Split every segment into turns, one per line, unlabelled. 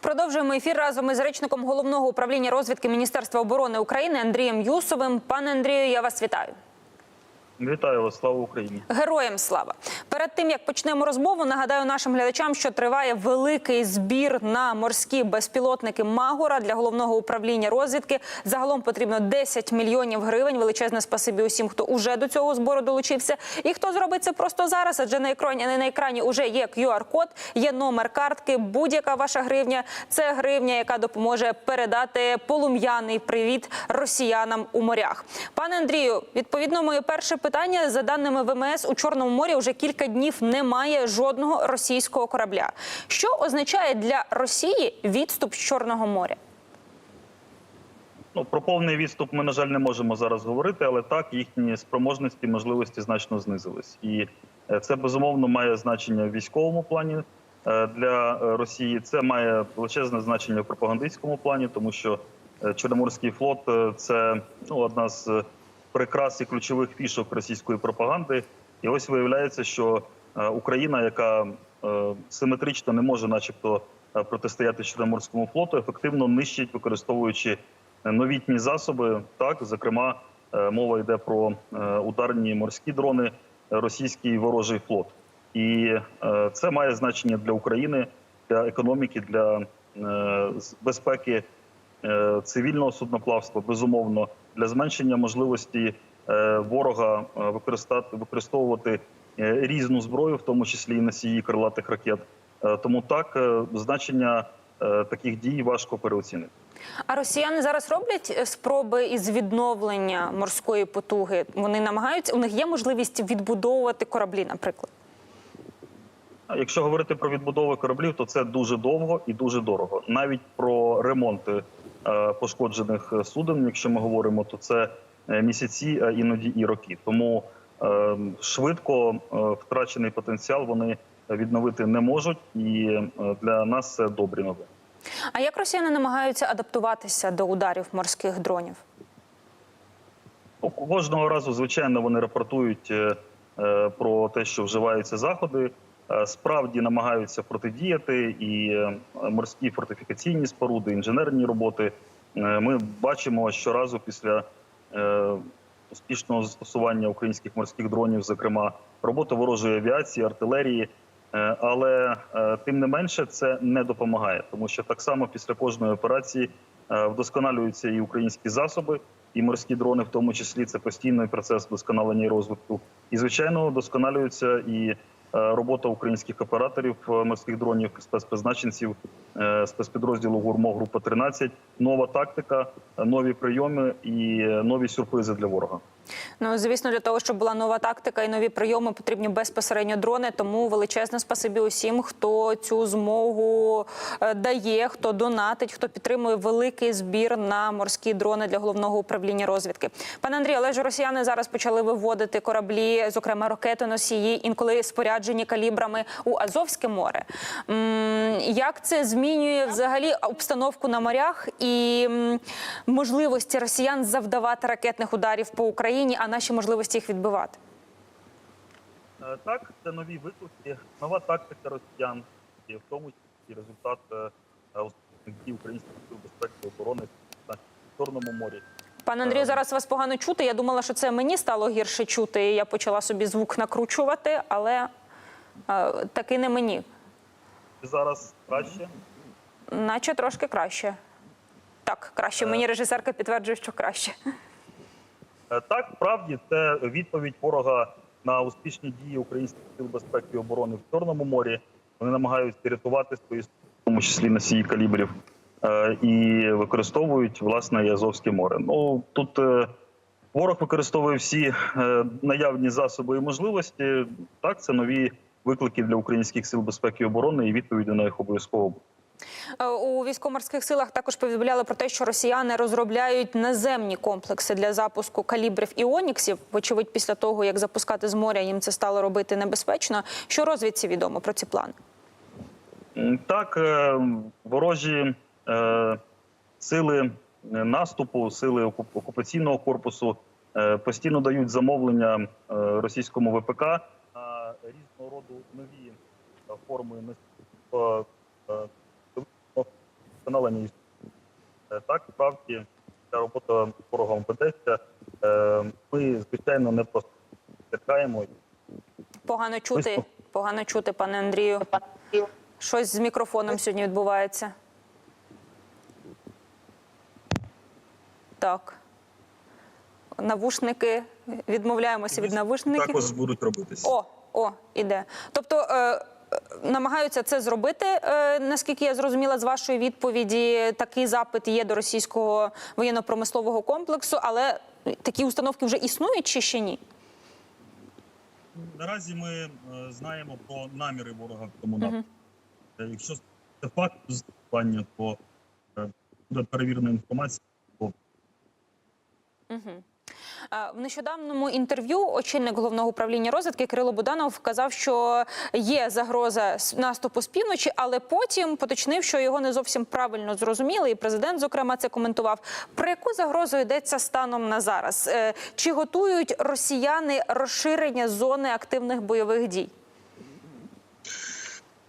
Продовжуємо ефір разом із речником головного управління розвідки Міністерства оборони України Андрієм Юсовим. Пане Андрію, я вас вітаю.
Вітаю вас, слава Україні.
Героям слава! Перед тим як почнемо розмову, нагадаю нашим глядачам, що триває великий збір на морські безпілотники Магора для головного управління розвідки. Загалом потрібно 10 мільйонів гривень. Величезне спасибі усім, хто уже до цього збору долучився. І хто зробить це просто зараз, адже на екрані на екрані вже є QR-код, є номер картки. Будь-яка ваша гривня це гривня, яка допоможе передати полум'яний привіт росіянам у морях. Пане Андрію, відповідно, моє перше питання за даними ВМС у Чорному морі вже кілька днів немає жодного російського корабля. Що означає для Росії відступ з Чорного моря?
Ну про повний відступ ми на жаль не можемо зараз говорити, але так їхні спроможності, можливості значно знизились, і е, це безумовно має значення в військовому плані е, для е, Росії. Це має величезне значення в пропагандистському плані, тому що Чорноморський флот це ну одна з прикрас і ключових фішок російської пропаганди. І ось виявляється, що е, Україна, яка е, симетрично не може, начебто, е, протистояти Чорноморському флоту, ефективно нищить, використовуючи новітні засоби. Так, зокрема, мова йде про ударні морські дрони, російський ворожий флот. І це має значення для України, для економіки, для безпеки цивільного судноплавства, безумовно, для зменшення можливості е, ворога е, використовувати е, різну зброю, в тому числі і носії крилатих ракет. Е, Тому так е, значення е, таких дій важко переоцінити.
А росіяни зараз роблять е, спроби із відновлення морської потуги. Вони намагаються, у них є можливість відбудовувати кораблі, наприклад.
Якщо говорити про відбудову кораблів, то це дуже довго і дуже дорого. Навіть про ремонти е, пошкоджених е, суден, якщо ми говоримо, то це е, місяці, а іноді і роки. Тому е, швидко е, втрачений потенціал вони відновити не можуть, і е, для нас це добрі новини.
А як росіяни намагаються адаптуватися до ударів морських дронів?
Ну, Кожного разу, звичайно, вони рапортують е, е, про те, що вживаються заходи. Е, Справді намагаються протидіяти і е, морські фортифікаційні споруди, інженерні роботи. Е, Ми бачимо щоразу після успішного застосування українських морських дронів, зокрема роботу ворожої авіації, артилерії. Але тим не менше це не допомагає, тому що так само після кожної операції вдосконалюються і українські засоби, і морські дрони, в тому числі це постійний процес вдосконалення і розвитку. І звичайно, вдосконалюється і робота українських операторів е, морських дронів, спецпризначенців, е, спецпідрозділу ГУРМО група 13 нова тактика, е, нові прийоми і е, нові сюрпризи для ворога.
Ну звісно, для того, щоб була нова тактика і нові прийоми, потрібні безпосередньо дрони. Тому величезне спасибі усім, хто цю змогу е, дає, хто донатить, хто підтримує великий збір на морські дрони для головного управління розвідки. Пане Андрію, але ж росіяни зараз почали виводити кораблі, зокрема ракетоносії, інколи споряджені калібрами у Азовське море. Як це змінює взагалі обстановку на морях і можливості росіян завдавати ракетних ударів по Україні, а наші можливості їх відбивати?
Е, Так, це нові виклики, нова тактика росіян, і в тому числі результат е, е, українських сил безпеки і оборони на Чорному морі.
Пане Андрію, зараз вас погано чути. Я думала, що це мені стало гірше чути. і Я почала собі звук накручувати, але таки не мені.
Зараз краще.
Наче трошки краще. Так, краще. Мені режисерка підтверджує, що краще.
Е, Так, правді, це відповідь ворога на успішні дії українських сил безпеки і оборони в Чорному морі. Вони намагаються рятувати свої, в тому числі носії калібрів, е, і використовують власне і Азовське море. Ну тут е, ворог використовує всі наявні засоби і можливості. Так, це нові виклики для українських сил безпеки і оборони, і відповіді на їх обов'язково
У військово-морських силах також повідомляли про те, що росіяни розробляють наземні комплекси для запуску калібрів і оніксів. Вочевидь, після того як запускати з моря їм це стало робити небезпечно. Що розвідці відомо про ці плани?
Так, е, ворожі е, сили е, наступу, сили окупаційного корпусу е, постійно дають замовлення е, російському ВПК на різного роду нові е, форми е, е,
вдосконалення. Е, Так, справді, ця робота ворогом ведеться. Е, Ми, звичайно, не просто чекаємо.
Погано чути, погано чути, пане Андрію. Щось з мікрофоном сьогодні відбувається. Так. Навушники. Відмовляємося від навушників.
Також будуть робитися.
О, о, іде. Тобто е, намагаються це зробити, е, наскільки я зрозуміла з вашої відповіді. Такий запит є до російського воєнно-промислового комплексу, але такі установки вже існують чи ще ні?
Наразі ми е, знаємо про наміри ворога в тому напрямку. Е, Якщо це факт застосування, то буде перевірена інформація.
Е, В нещодавному інтерв'ю очільник головного управління розвідки Кирило Буданов вказав, що є загроза наступу з півночі, але потім поточнив, що його не зовсім правильно зрозуміли, і президент, зокрема, це коментував. Про яку загрозу йдеться станом на зараз? Е, Чи готують росіяни розширення зони активних бойових дій?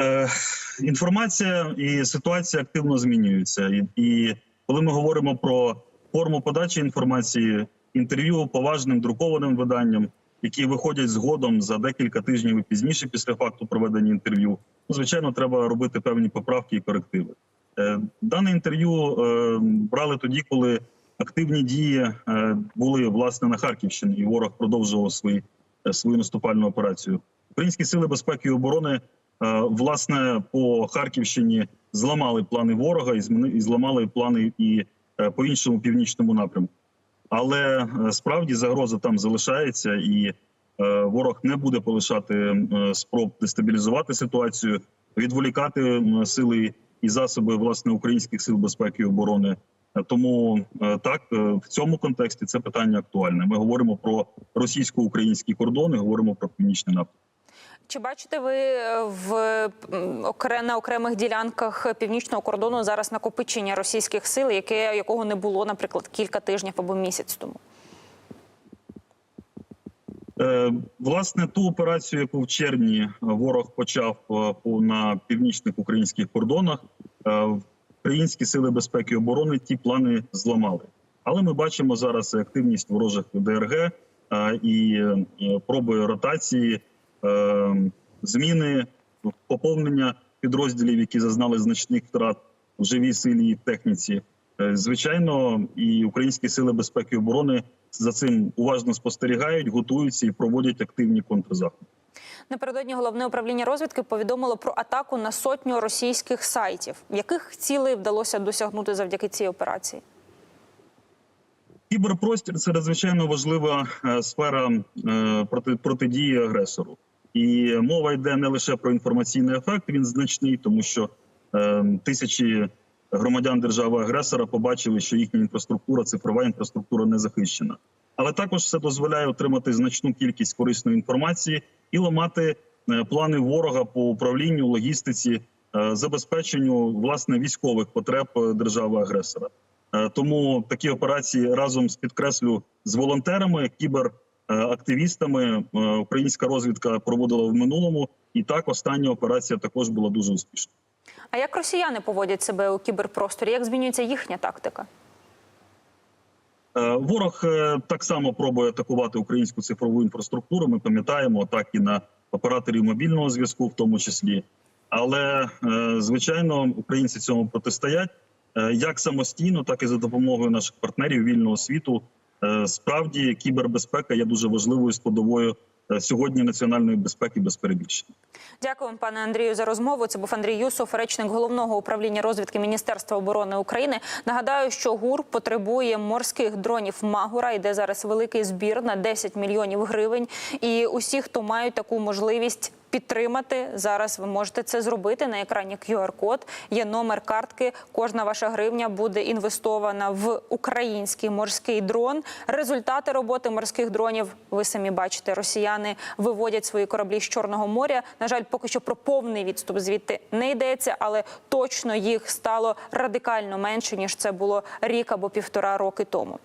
е, інформація і ситуація активно змінюються. І коли ми говоримо про форму подачі інформації, інтерв'ю поважним друкованим виданням, які виходять згодом за декілька тижнів і пізніше після факту проведення інтерв'ю, ну, звичайно, треба робити певні поправки і корективи. Е, Дане інтерв'ю е, брали тоді, коли активні дії е, були власне на Харківщині, і ворог продовжував свої, свою наступальну операцію. Українські сили безпеки і оборони власне по Харківщині зламали плани ворога і зламали плани і по іншому північному напрямку. Але е, справді загроза там залишається, і е, ворог не буде полишати е, спроб дестабілізувати ситуацію, відволікати сили і засоби власне українських сил безпеки і оборони. Тому так в цьому контексті це питання актуальне. Ми говоримо про російсько-українські кордони, говоримо про північний напрямок.
Чи бачите ви е, в на окремих ділянках північного кордону зараз накопичення російських сил, яке якого не було, наприклад, кілька тижнів або місяць тому?
Е, Власне, ту операцію, яку в червні ворог почав е, на північних українських кордонах, українські сили безпеки і оборони ті плани зламали. Але ми бачимо зараз активність ворожих ДРГ і проби ротації, зміни поповнення підрозділів, які зазнали значних втрат в живій силі і техніці. Е, Звичайно, і українські сили безпеки і оборони за цим уважно спостерігають, готуються і проводять активні контрзаходи.
Напередодні головне управління розвідки повідомило про атаку на сотню російських сайтів. Яких цілей вдалося досягнути завдяки цій операції?
Кіберпростір це надзвичайно важлива е, сфера е, протидії агресору, і мова йде не лише про інформаційний ефект. Він значний, тому що е, тисячі громадян держави-агресора побачили, що їхня інфраструктура, цифрова інфраструктура не захищена. Але також це дозволяє отримати значну кількість корисної інформації і ламати е, плани ворога по управлінню, логістиці, е, забезпеченню власне військових потреб е, держави-агресора. Тому такі операції разом з підкреслю з волонтерами, кіберактивістами е, українська розвідка проводила в минулому, і так остання операція також була дуже успішна.
А як росіяни поводять себе у кіберпросторі? Як змінюється їхня тактика?
Е, Ворог е, так само пробує атакувати українську цифрову інфраструктуру. Ми пам'ятаємо так і на операторів мобільного зв'язку, в тому числі. Але е, звичайно, українці цьому протистоять е, як самостійно, так і за допомогою наших партнерів вільного світу. Е, Справді, кібербезпека є дуже важливою складовою е, сьогодні національної безпеки без перебільшення.
Дякую, пане Андрію, за розмову. Це був Андрій Юсов, речник головного управління розвідки Міністерства оборони України. Нагадаю, що ГУР потребує морських дронів Магура. Йде зараз великий збір на 10 мільйонів гривень. І усі, хто мають таку можливість. Підтримати зараз ви можете це зробити на екрані QR-код. Є номер картки. Кожна ваша гривня буде інвестована в український морський дрон. Результати роботи морських дронів ви самі бачите. Росіяни виводять свої кораблі з Чорного моря. На жаль, поки що про повний відступ звідти не йдеться, але точно їх стало радикально менше ніж це було рік або півтора роки тому.